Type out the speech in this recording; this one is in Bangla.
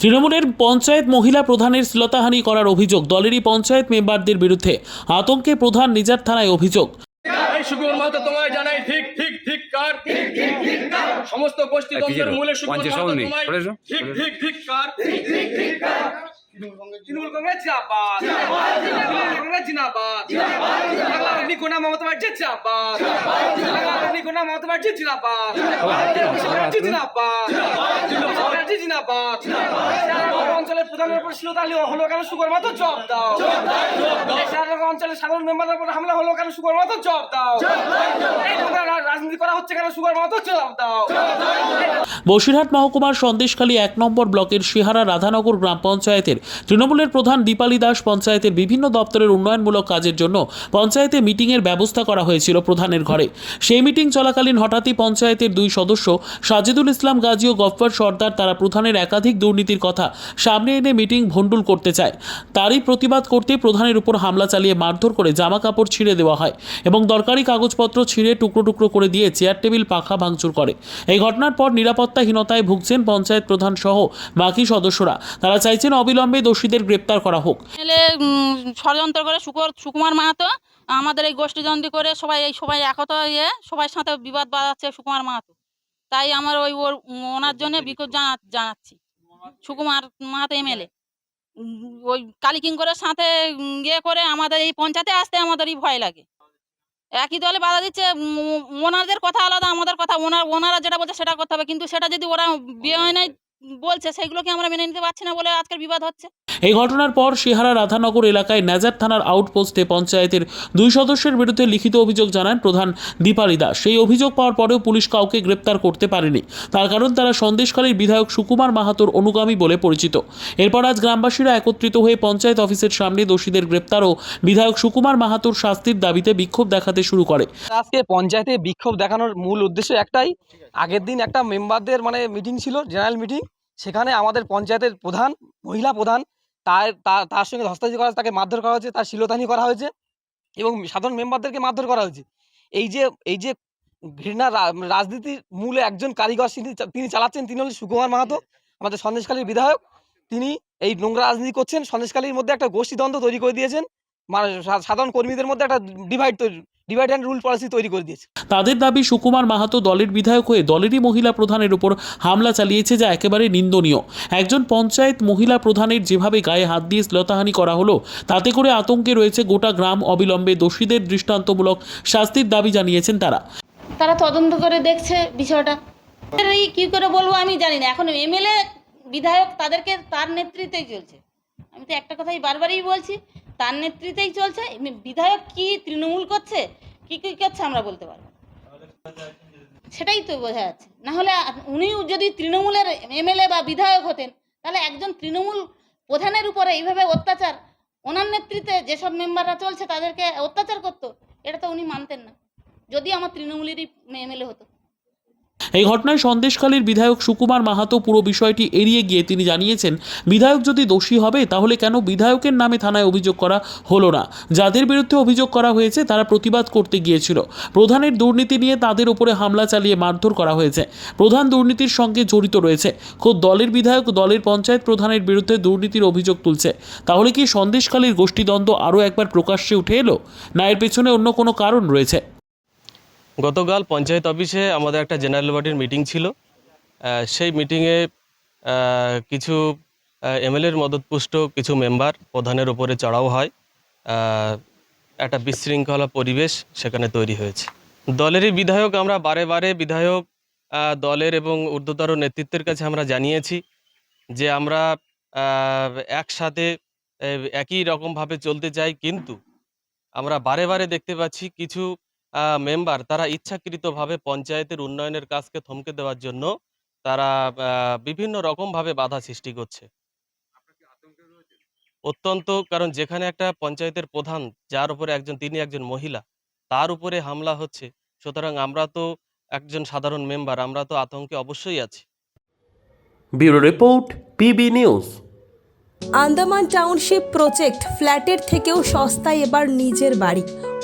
তৃণমূলের পঞ্চায়েত মহিলা প্রধানের শ্লীলতাহানি করার অভিযোগ দলেরই পঞ্চায়েত মেম্বারদের বিরুদ্ধে আতঙ্কে প্রধান নিজার থানায় অভিযোগ। এই সুকুমার মাহাতো তোমায় জানাই ঠিক ঠিক ঠিক কার? ঠিক ঠিক ঠিক কার? সমস্ত গোষ্ঠী আর মূলে সুকুমার মাহাতো তোমায় বলেছ? ঠিক ঠিক ঠিক কার? ঠিক ঠিক ঠিক কার? তৃণমূল কংগ্রেস জিন্দাবাদ। তৃণমূল কংগ্রেস জিন্দাবাদ। নিকোনা মমতা ব্যানার্জি জিন্দাবাদ। নিকোনা মমতা ব্যানার্জি জিন্দাবাদ। ব্যানার্জি জিন্দাবাদ। ব্যানার্জি জিন্দাবাদ। অঞ্চলের প্রধানের উপর শ্লীলতাহানি হলো কেন জব দাও। অঞ্চলের সাধারণ মেম্বারের উপর হামলা হলো কেন সুকুমার মাহাতো জব দাও। রাজনীতি করা হচ্ছে কেন মাহাতো জব দাও। বসিরহাট মহকুমার সন্দেশখালী এক নম্বর ব্লকের সিহারা রাধানগর গ্রাম পঞ্চায়েতের তৃণমূলের প্রধান দীপালি দাস পঞ্চায়েতের বিভিন্ন দপ্তরের উন্নয়নমূলক কাজের জন্য পঞ্চায়েতে মিটিংয়ের ব্যবস্থা করা হয়েছিল প্রধানের ঘরে। সেই মিটিং চলাকালীন হঠাৎই পঞ্চায়েতের দুই সদস্য সাজিদুল ইসলাম গাজী ও গফফর সর্দার তারা প্রধানের একাধিক দুর্নীতির কথা সামনে এনে মিটিং ভণ্ডুল করতে চায়। তারই প্রতিবাদ করতে প্রধানের উপর হামলা চালিয়ে মারধর করে জামা কাপড় ছিঁড়ে দেওয়া হয় এবং দরকারি কাগজপত্র ছিঁড়ে টুকরো টুকরো করে দিয়ে চেয়ার টেবিল পাখা ভাঙচুর করে। এই ঘটনার পর নিরাপত্তাহীনতায় ভুগছেন পঞ্চায়েত প্রধান সহ বাকি সদস্যরা। তারা চাইছেন অবিলম্বে দোষীদের গ্রেপ্তার করা হোক। ষড়যন্ত্র করে শুকর সুকুমার মাহাতো, আমাদের এই গোষ্ঠীদ্বন্দ্বী করে সবাই এই, সবাই একত ইয়ে সবার সাথে বিবাদ বাড়াচ্ছে সুকুমার মাহাতো। তাই আমার ওই ওর, ওনার জন্য বিক্ষোভ জানা, জানাচ্ছি। সুকুমার মাহাতো এমএলএ। ওই কালিকিঙ্করের সাথে ইয়ে করে আমাদের এই পঞ্চায়েতে আসতে আমাদেরই ভয় লাগে। একই দলে বাধা দিচ্ছে ওনাদের কথা আলাদা, আমাদের কথা, ওনার, ওনারা যেটা বলছে সেটা করতে হবে। কিন্তু সেটা যদি ওরা বিয়ে হয় নাই বলছে সেইগুলোকে আমরা মেনে নিতে পারছি না বলে আজকের বিবাদ হচ্ছে। এই ঘটনার পর সিহারা রাধানগর এলাকায় নাজার থানার আউটপোস্টে পঞ্চায়েতের দুই সদস্যের বিরুদ্ধে লিখিত অভিযোগ জানান প্রধান দীপালি দাস। সেই অভিযোগ পাওয়ার পরেও পুলিশ কাউকে গ্রেপ্তার করতে পারেনি। তার কারণ তারা সন্দেশখালীর বিধায়ক সুকুমার মাহাতোর অনুগামী বলে পরিচিত। এরপর আজ গ্রামবাসীরা একত্রিত হয়ে পঞ্চায়েত অফিসের সামনে দোষীদের গ্রেপ্তার ও বিধায়ক সুকুমার মাহাতোর শাস্তির দাবিতে বিক্ষোভ দেখাতে শুরু করে। আজকে পঞ্চায়েতে বিক্ষোভ দেখানোর মূল উদ্দেশ্য একটাই। আগের দিন একটা মেম্বারদের মানে মিটিং ছিল জেনারেল মিটিং। সেখানে আমাদের পঞ্চায়েতের প্রধান, মহিলা প্রধান, তার তার সঙ্গে ধস্তাধস্তি করা, তাকে মারধর করা হয়েছে, তার শিলতানি করা হয়েছে এবং সাধারণ মেম্বারদেরকে মারধর করা হয়েছে। এই যে এই যে ঘৃণা রাজনীতির মূলে একজন কারিগর তিনি চালাচ্ছেন, তিনি হলেন সুকুমার মাহাতো, আমাদের সন্দেশকালীর বিধায়ক। তিনি এই নোংরা রাজনীতি করছেন সন্দেশকালীর মধ্যে একটা গোষ্ঠীদ্বন্দ্ব তৈরি করে দিয়েছেন। মানে সাধারণ কর্মীদের মধ্যে একটা ডিভাইড তৈরি ডিভাইড অ্যান্ড রুল পলিসি তৈরি করে দিয়েছে। তাদের দাবি সুকুমার মাহাতো দলের বিধায়ক হয়ে দলেরই মহিলা প্রধানের উপর হামলা চালিয়েছে যা একেবারে নিন্দনীয়। একজন পঞ্চায়েত মহিলা প্রধানের যেভাবে গায়ে হাত দিয়ে শ্লতাহানি করা হলো তাতে করে আতঙ্কে রয়েছে গোটা গ্রাম অবিলম্বে দোষীদের দৃষ্টান্তমূলক শাস্তির দাবি জানিয়েছেন তারা। তারা তদন্ত করে দেখছে বিষয়টা। এই কি করে বলব আমি জানি না। এখন এমএলএ বিধায়ক তাদেরকে তার নেতৃত্বেই চলছে। আমি তো একটা কথাই বারবারই বলছি তার নেতৃত্বেই চলছে বিধায়ক কি তৃণমূল করছে, কি কি করছে আমরা বলতে পারব সেটাই তো বোঝা যাচ্ছে। না হলে আ- উনি যদি তৃণমূলের এমএলএ বা বিধায়ক হতেন, তাহলে একজন তৃণমূল প্রধানের উপরে এইভাবে অত্যাচার, ওনার নেতৃত্বে যেসব মেম্বাররা চলছে তাদেরকে অত্যাচার করতো, এটা তো উনি মানতেন না। যদি আমার তৃণমূলেরই এমএলএ হতো। এই ঘটনায় সন্দেশখালীর বিধায়ক সুকুমার মাহাতো পুরো বিষয়টি এড়িয়ে গিয়ে তিনি জানিয়েছেন, বিধায়ক যদি দোষী হবে, তাহলে কেন বিধায়কের নামে থানায় অভিযোগ করা হলো না? যাদের বিরুদ্ধে অভিযোগ করা হয়েছে, তারা প্রতিবাদ করতে গিয়েছিল। প্রধানের দুর্নীতি নিয়ে তাদের উপরে হামলা চালিয়ে মারধর করা হয়েছে। প্রধান দুর্নীতির সঙ্গে জড়িত রয়েছে। খোদ দলের বিধায়ক, দলের পঞ্চায়েত প্রধানের বিরুদ্ধে দুর্নীতির অভিযোগ তুলছে। তাহলে কি সন্দেশখালীর গোষ্ঠীদ্বন্দ্ব আরও একবার প্রকাশ্যে উঠে এলো? না, এর পেছনে অন্য কোনো কারণ রয়েছে? গতকাল পঞ্চায়েত অফিসে আমাদের একটা জেনারেল বডির মিটিং ছিল। সেই মিটিংয়ে কিছু এমএলএর মদতপুষ্ট কিছু মেম্বার প্রধানের ওপরে চড়াও হয়। একটা বিশৃঙ্খলা পরিবেশ সেখানে তৈরি হয়েছে। দলেরই বিধায়ক আমরা বারে বারে বিধায়ক দলের এবং ঊর্ধ্বতর নেতৃত্বের কাছে আমরা জানিয়েছি যে আমরা একসাথে একই রকমভাবে চলতে চাই। কিন্তু আমরা বারে বারে দেখতে পাচ্ছি কিছু মেম্বার তারা ইচ্ছাকৃতভাবে পঞ্চায়েতের উন্নয়নের কাজকে থমকে দেওয়ার জন্য তারা আহ, বিভিন্ন রকমভাবে বাধা সৃষ্টি করছে। অত্যন্ত কারণ যেখানে একটা পঞ্চায়েতের প্রধান যার উপরে একজন তিনি একজন মহিলা তার উপরে হামলা হচ্ছে। সুতরাং আমরা তো একজন সাধারণ মেম্বার আমরা তো আতঙ্কে অবশ্যই আছি। Bureau report PB news. Andaman township project ফ্ল্যাটের থেকেও সস্তায় এবার নিজের বাড়ি।